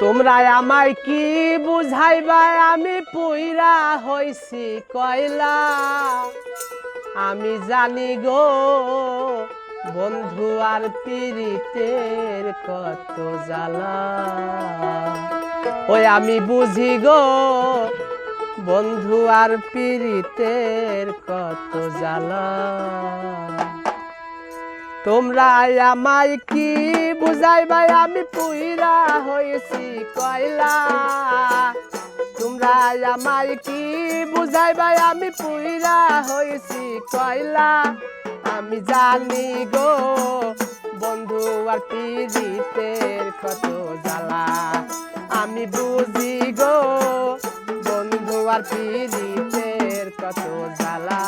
তোমরা আমায় কি বুঝাইবা? আমি পুইরা হইছি কয়লা। আমি জানি গো, বন্ধু আর পীড়িতের কত জ্বালা। ওই আমি বুঝি গো, বন্ধু আর পীড়িতের কত জ্বালা। তোমরা আমায় কি বুঝাইবাই আমি পুইরা হয়েছি কয়লা। তোমরা আমায় কি বুঝাইবাই আমি পুইরা হয়েছি কয়লা। আমি জানি গো, বন্ধু, আর পীড়িতের কত জ্বালা। আমি বুঝি গো, বন্ধু, আর পীড়িতের কত জ্বালা।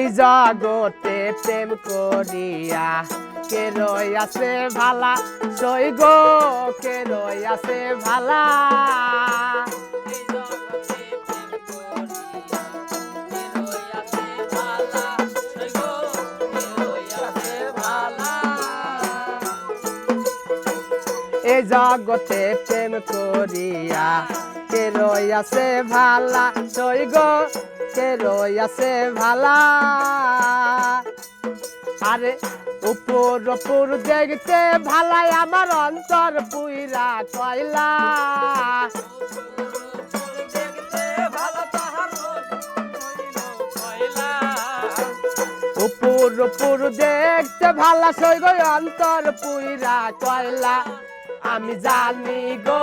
এই জগতে প্রেম করিয়া, কে রইয়াছে ভালা? সই গো, কে রইয়াছে ভালা? এই জগতে প্রেম করিয়া কে রইয়াছে ভালা? সই গো, কে রইয়াছে ভালা? আরে, উপর উপর দেখতে ভালাই আমার অন্তর পুইরা কয়লা। উপর উপর দেখতে ভালা, সই গো, অন্তর পুইরা কয়লা। আমি জানি গো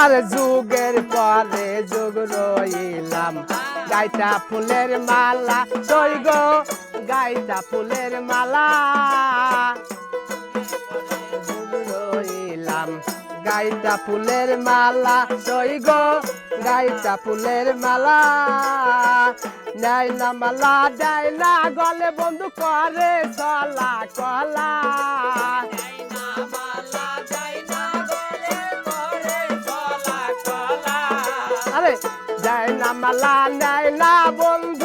আর যুগের পরে যুগ রইলাম। গাইটা ফুলের মালা সই গো গাইটা ফুলের মালা। রইলাম গাইটা ফুলের মালা সই গো গাইটা ফুলের মালা। নাই না মালা দেয় না গলে বন্ধু করে চলা কলা। যায় না মালা নেয় না বন্ধু।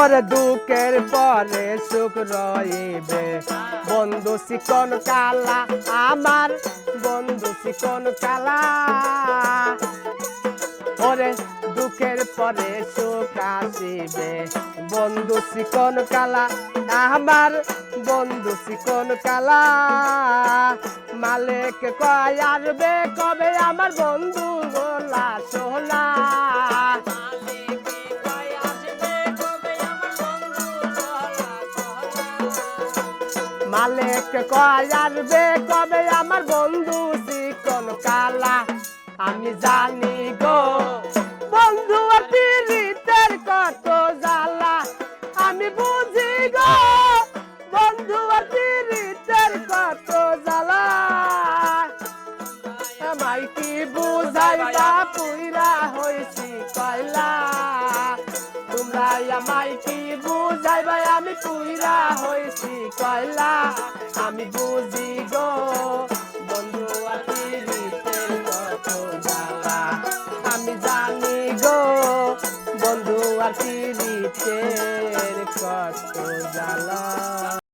ওরে দুঃখের পরে সুখ রইবে। বন্ধু শিকন কালা, আমার বন্ধু শিকন কালা। ওরে দুঃখের পরে সুখ আসিবে। বন্ধু শিকন কালা, আমার বন্ধু শিকন কালা। মালিক কয়, আসবে কবে আমার বন্ধু গোলা সোলা মালিক কয় আসবে? কবে আমার বন্ধু চিকন কালা? আমি জানি গো, বন্ধু পীড়িতের কত জ্বালা। আমি বুঝি গো, বন্ধু পীড়িতের কত জ্বালা। আমায় কি বুঝাইবা পুইরা হইছি কয়লা? তোমরা আমায় কি আমি পুইরা হয়েছি কয়লা আমি বুঝি গো।